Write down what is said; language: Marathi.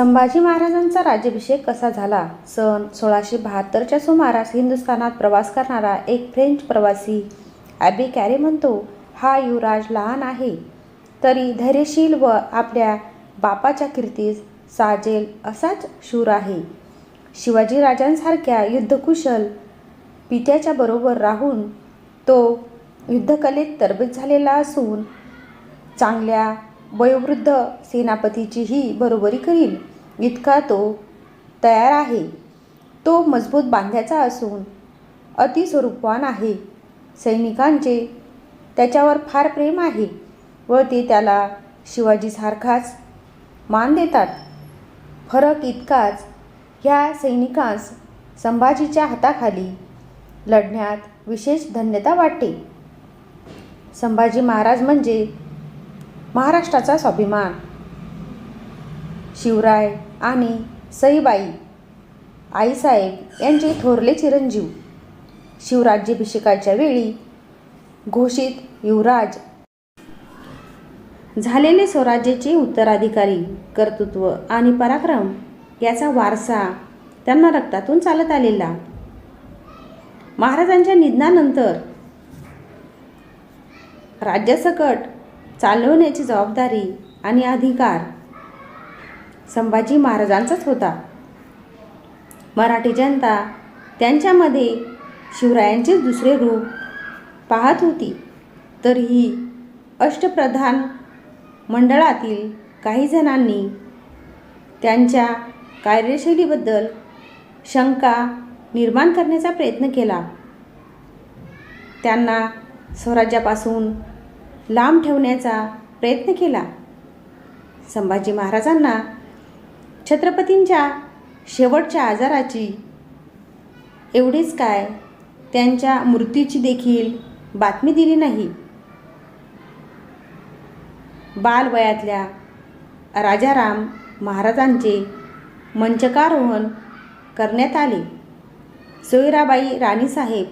संभाजी महाराजांचा राज्याभिषेक कसा झाला? सन सोळाशे बहात्तरच्या सुमारास हिंदुस्थानात प्रवास करणारा एक फ्रेंच प्रवासी ॲबी कॅरे म्हणतो हा युवराज लहान आहे. तरी धैर्यशील व आपल्या बापाच्या कीर्तीस साजेल असाच शूर आहे. शिवाजी राजांसारख्या युद्धकुशल पित्याच्या बरोबर राहून तो युद्धकलेत तरबेज झालेला असून चांगल्या वयोवृद्ध सेनापतीचीही बरोबरी करील. इतका तो तयार आहे. तो मजबूत बांध्याचा असून अतिस्वरूपवान आहे. सैनिकांचे त्याच्यावर फार प्रेम आहे व ते त्याला शिवाजीसारखाच मान देतात. फरक इतकाच ह्या सैनिकांस संभाजीच्या हाताखाली लढण्यात विशेष धन्यता वाटते. संभाजी महाराज म्हणजे महाराष्ट्राचा स्वाभिमान शिवराय आणि सईबाई आईसाहेब यांचे थोरले चिरंजीव. शिवराज्याभिषेकाच्या वेळी घोषित युवराज. झालेले स्वराज्याचे उत्तराधिकारी कर्तृत्व आणि पराक्रम याचा वारसा त्यांना रक्तातून चालत आलेला. महाराजांच्या निधनानंतर राज्यासकट चालवण्याची जबाबदारी आणि अधिकार संभाजी महाराजांचाच होता. मराठी जनता त्यांच्यामध्ये शिवरायांचेच दुसरे रूप पाहत होती. तरीही अष्टप्रधान मंडळातील काही जणांनी त्यांच्या कार्यशैलीबद्दल शंका निर्माण करण्याचा प्रयत्न केला. त्यांना स्वराज्यापासून लांब ठेवण्याचा प्रयत्न केला. संभाजी महाराजांना छत्रपतींच्या शेवटच्या आजाराची. एवढीच काय? त्यांच्या मृत्यूची देखील बातमी दिली नाही. बालवयातल्या राजाराम महाराजांचे मंचकारोहण करण्यात आले. सोयराबाई राणीसाहेब